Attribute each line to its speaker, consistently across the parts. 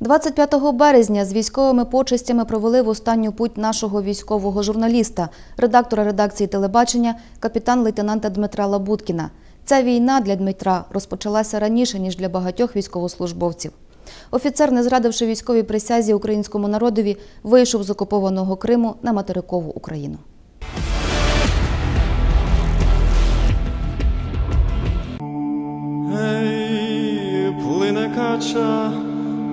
Speaker 1: 25 березня з військовими почестями провели в останню путь нашого військового журналіста, редактора редакції телебачення, капітан-лейтенанта Дмитра Лабуткіна. Ця війна для Дмитра розпочалася раніше, ніж для багатьох військовослужбовців. Офіцер, не зрадивши військовій присязі українському народові, вийшов з окупованого Криму на материкову Україну.
Speaker 2: Ей, плине кача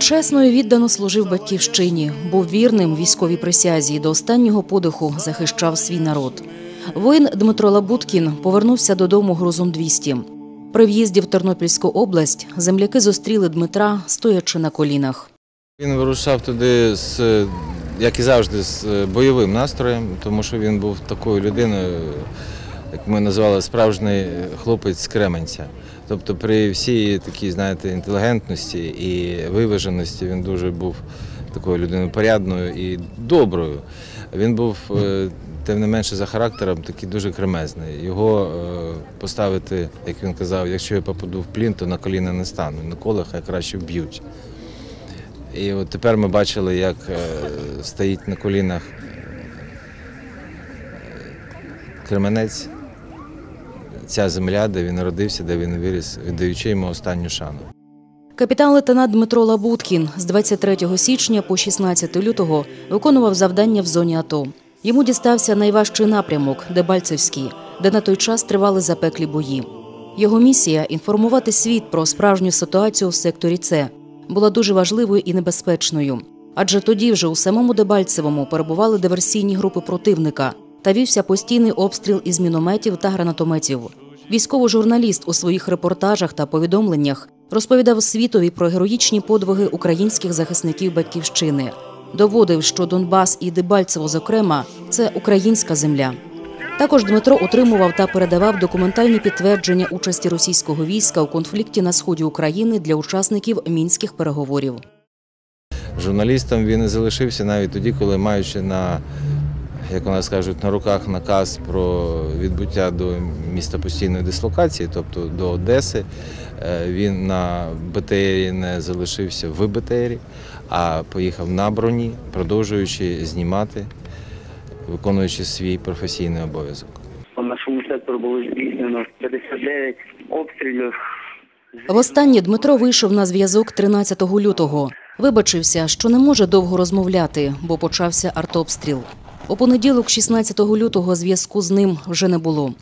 Speaker 3: Він чесно і віддано служив батьківщині, був вірним військовій присязі і до останнього подиху захищав свій народ. Воїн Дмитро Лабуткін повернувся додому грузом 200. При в'їзді в Тернопільську область земляки зустріли Дмитра, стоячи на колінах.
Speaker 4: Він вирушав туди з, як і завжди, з бойовим настроєм, тому що він був такою людиною, як ми називали, справжній хлопець з Кременця. Тобто при всій такій, знаєте, інтелігентності і виваженості він дуже був такою людиною порядною і доброю. Він був, е, тим не менше, за характером такий дуже кремезний. Його е, поставити, як він казав, якщо я попаду в плін, то на коліна не стану. Ніколи хай краще вб'ють. І от тепер ми бачили, як е, стоїть на колінах Кременець, ця земля, де він народився, де він виріс, віддаючи йому останню шану.
Speaker 3: Капітан-лейтенант Дмитро Лабуткін з 23 січня по 16 лютого виконував завдання в зоні АТО. Йому дістався найважчий напрямок Дебальцевський, де на той час тривали запеклі бої. Його місія інформувати світ про справжню ситуацію в секторі С була дуже важливою і небезпечною. Адже тоді вже у самому Дебальцевому перебували диверсійні групи противника та вівся постійний обстріл із мінометів та гранатометів. Військовий журналіст у своїх репортажах та повідомленнях розповідав світові про героїчні подвиги українських захисників батьківщини, доводив, що Донбас і Дебальцево, зокрема, це українська земля. Також Дмитро отримував та передавав документальні підтвердження участі російського війська у конфлікті на сході України для учасників мінських переговорів.
Speaker 4: Журналістом він залишився навіть тоді, коли маючи на, як у нас кажуть, на руках наказ про відбуття до міста постійної дислокації, тобто до Одеси, е, він на БТРі не залишився в БТРі, а поїхав на броні, продовжуючи знімати, виконуючи свій професійний обов'язок.
Speaker 5: По нашому сектору було здійснено 59 обстрілів.
Speaker 3: Востаннє Дмитро вийшов на зв'язок 13 лютого. Вибачився, що не може довго розмовляти, бо почався артобстріл. У понеділок, 16 лютого, зв'язку з ним вже не було.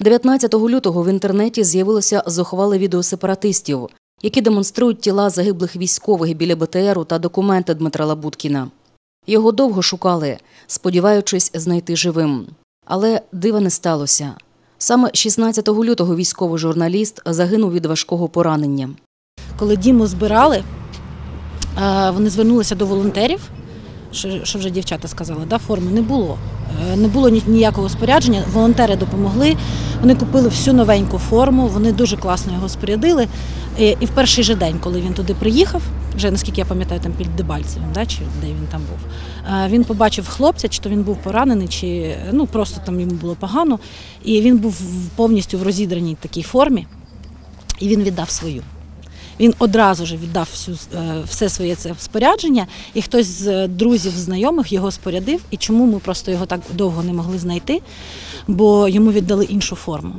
Speaker 3: 19 лютого в інтернеті з'явилося зухвале відео сепаратистів, які демонструють тіла загиблих військових біля БТРу та документи Дмитра Лабуткіна. Його довго шукали, сподіваючись знайти живим. Але дива не сталося. Саме 16 лютого військовий журналіст загинув від важкого поранення.
Speaker 6: Коли Діму збирали, е, вони звернулися до волонтерів, що, вже дівчата сказали, да, форми не було. Е, Не було ніякого спорядження. Волонтери допомогли. Вони купили всю новеньку форму, вони дуже класно його спорядили. І в перший же день, коли він туди приїхав, вже наскільки я пам'ятаю, там під Дебальцевим, да, чи де він там був, е, він побачив хлопця, чи то він був поранений, чи ну просто там йому було погано. І він був повністю в розідраній такій формі, і він віддав свою. Він одразу ж віддав всю, е, все своє це спорядження, і хтось з друзів, знайомих його спорядив. І чому ми просто його так довго не могли знайти? Бо йому віддали іншу форму.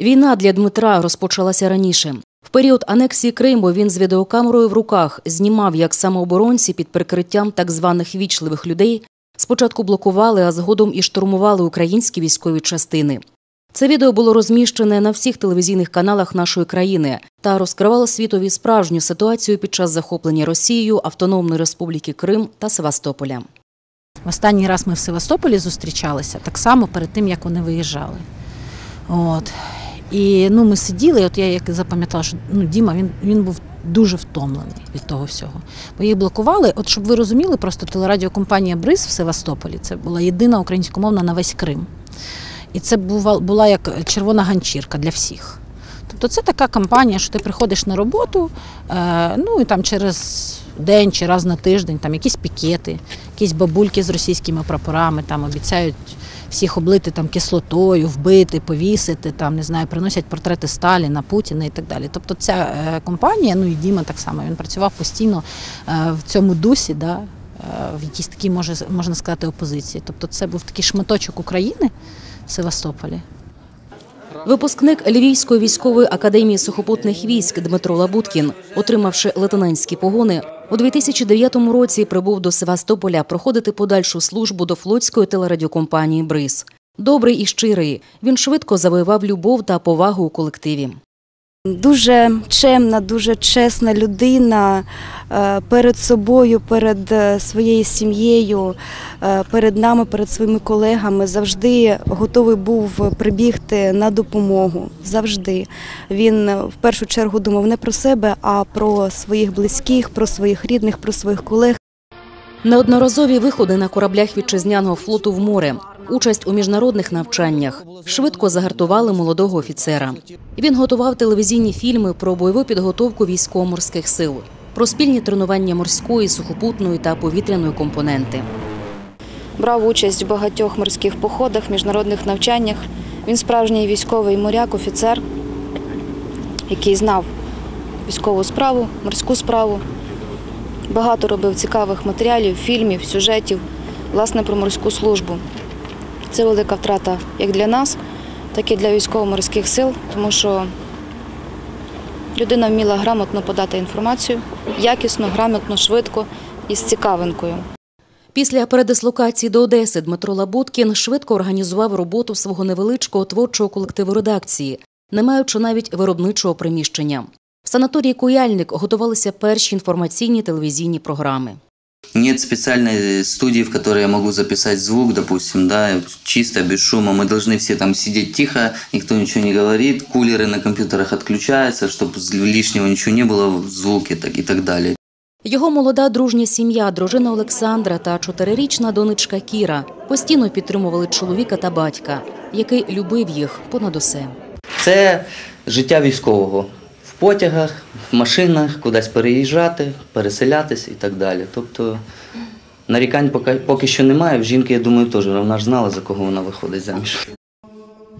Speaker 3: Війна для Дмитра розпочалася раніше. В період анексії Криму він з відеокамерою в руках знімав, як самооборонці під прикриттям так званих вічливих людей спочатку блокували, а згодом і штурмували українські військові частини. Це відео було розміщене на всіх телевізійних каналах нашої країни та розкривало світові справжню ситуацію під час захоплення Росією Автономної Республіки Крим та Севастополя.
Speaker 6: Останній раз ми в Севастополі зустрічалися так само перед тим, як вони виїжджали. От. І ну, ми сиділи, от я як запам'ятала, що ну, Діма він, він був дуже втомлений від того всього. Бо їх блокували. От щоб ви розуміли, просто телерадіокомпанія Бриз в Севастополі це була єдина українськомовна на весь Крим. І це була як червона ганчірка для всіх. Тобто це така кампанія, що ти приходиш на роботу, е, ну і там через день чи раз на тиждень там якісь пікети, якісь бабульки з російськими прапорами там обіцяють всіх облити там кислотою, вбити, повісити, там не знаю, приносять портрети Сталіна, Путіна і так далі. Тобто ця е, компанія, ну і Діма так само, він працював постійно е, в цьому дусі, да, в якійсь такій, може, можна сказати, опозиції. Тобто це був такий шматочок України Севастополі.
Speaker 3: Випускник Львівської військової академії сухопутних військ Дмитро Лабуткін, отримавши лейтенантські погони, у 2009 році прибув до Севастополя проходити подальшу службу до флотської телерадіокомпанії Бриз. Добрий і щирий, він швидко завоював любов та повагу у колективі.
Speaker 7: Дуже чемна, дуже чесна людина е, перед собою, перед е, своєю сім'єю, е, перед нами, перед своїми колегами. Завжди готовий був прибігти на допомогу. Завжди він в першу чергу думав не про себе, а про своїх близьких, про своїх рідних, про своїх колег.
Speaker 3: Неодноразові виходи на кораблях вітчизняного флоту в море, участь у міжнародних навчаннях швидко загартували молодого офіцера. Він готував телевізійні фільми про бойову підготовку військово-морських сил, про спільні тренування морської, сухопутної та повітряної компоненти.
Speaker 1: Брав участь в багатьох морських походах, міжнародних навчаннях. Він справжній військовий моряк, офіцер, який знав військову справу, морську справу. Багато робив цікавих матеріалів, фільмів, сюжетів, власне, про морську службу. Це велика втрата як для нас, так і для військово-морських сил, тому що людина вміла грамотно подати інформацію, якісно, грамотно, швидко і з цікавинкою.
Speaker 3: Після передислокації до Одеси Дмитро Лабуткін швидко організував роботу свого невеличкого творчого колективу редакції, не маючи навіть виробничого приміщення. В санаторії Куяльник готувалися перші інформаційні телевізійні програми.
Speaker 8: Нет специальной студии, в которой я могу записать звук, допустим, да, чисто, без шума. Мы должны все там сидеть тихо, никто ничего не говорит, кулеры на компьютерах отключаются, чтобы лишнего ничего не было в звуке так, и так далее.
Speaker 3: Його молода дружня сім'я, дружина Олександра та чотирирічна донечка Кіра постійно підтримували чоловіка та батька, який любив їх понад усе.
Speaker 8: Це життя військового. В потягах, в машинах, кудись переїжджати, переселятись і так далі. Тобто нарікань поки, поки що немає. В жінки, я думаю, теж вона ж знала, за кого вона виходить заміж.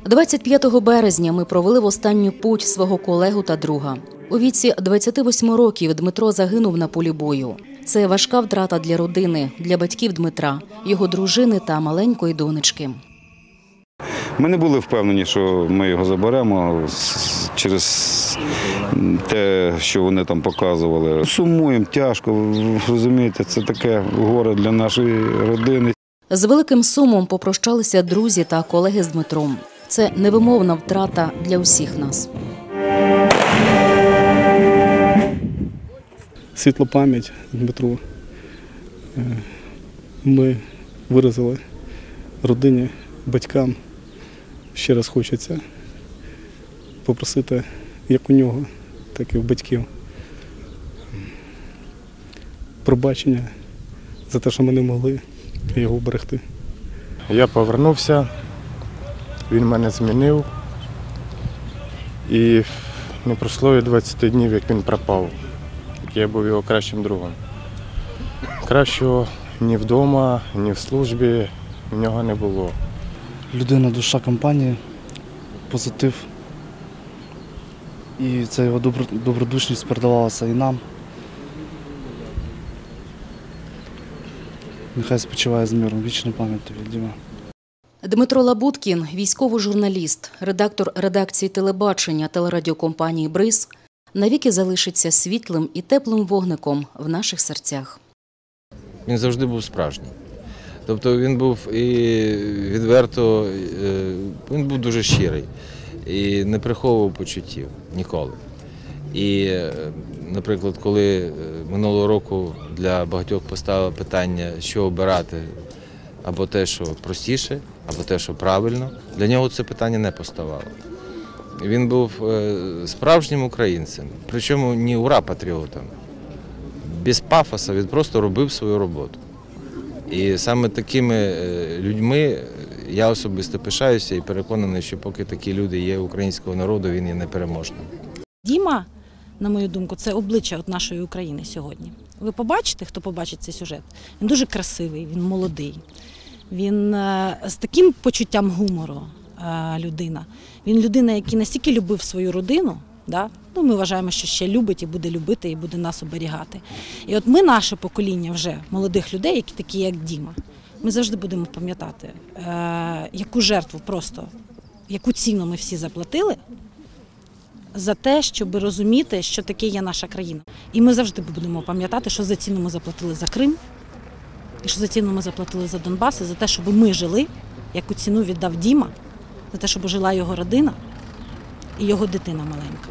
Speaker 3: 25 березня ми провели в останню путь свого колегу та друга. У віці 28 років Дмитро загинув на полі бою. Це важка втрата для родини, для батьків Дмитра, його дружини та маленької донечки.
Speaker 9: Ми не були впевнені, що ми його заберемо через те, що вони там показували. Сумуємо тяжко, розумієте, це таке горе для нашої родини.
Speaker 3: З великим сумом попрощалися друзі та колеги з Дмитром. Це невимовна втрата для усіх нас.
Speaker 10: світла пам'ять Дмитру. Е, Ми виразили родині, батькам. Ще раз хочеться попросити як у нього, так і в батьків. Пробачення за те, що ми не могли його вберегти.
Speaker 11: Я повернувся, він мене змінив. І не пройшло і 20 днів, як він пропав. Я був його кращим другом. Кращого ні вдома, ні в службі в нього не було.
Speaker 10: Людина, душа компанії, позитив. І ця його добродушність передавалася і нам. Нехай спочиває з миром. Вічна пам'ять тобі, Діма.
Speaker 3: Дмитро Лабуткін, військовий журналіст, редактор редакції телебачення телерадіокомпанії Бриз, навіки залишиться світлим і теплим вогником в наших серцях.
Speaker 4: Він завжди був справжній. Тобто він був і відверто, е, він був дуже щирий і не приховував почуттів ніколи. І, е, наприклад, коли е, минулого року для багатьох поставили питання, що обирати, або те, що простіше, або те, що правильно, для нього це питання не поставало. Він був е, справжнім українцем, причому не ура-патріотом. Без пафоса він просто робив свою роботу. І саме такими людьми я особисто пишаюся і переконаний, що поки такі люди є українського народу, він є непереможним.
Speaker 6: Діма, на мою думку, це обличчя от нашої України сьогодні. Ви побачите, хто побачить цей сюжет? Він дуже красивий, він молодий. Він е, з таким почуттям гумору е, людина. Він людина, який настільки любив свою родину. Да? Ну, ми вважаємо, що ще любить і буде любити, і буде нас оберігати. І от ми, наше покоління вже молодих людей, які такі, як Діма, ми завжди будемо пам'ятати, е, яку жертву просто, яку ціну ми всі заплатили за те, щоб розуміти, що таке є наша країна. І ми завжди будемо пам'ятати, що за ціну ми заплатили за Крим, і що за ціну ми заплатили за Донбас, і за те, щоб ми жили, яку ціну віддав Діма, за те, щоб жила його родина і його дитина маленька.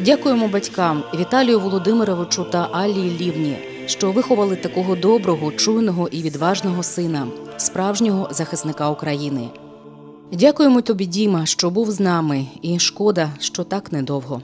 Speaker 3: Дякуємо батькам Віталію Володимировичу та Алії Лівні, що виховали такого доброго, чуйного і відважного сина, справжнього захисника України. Дякуємо тобі, Діма, що був з нами, і шкода, що так недовго.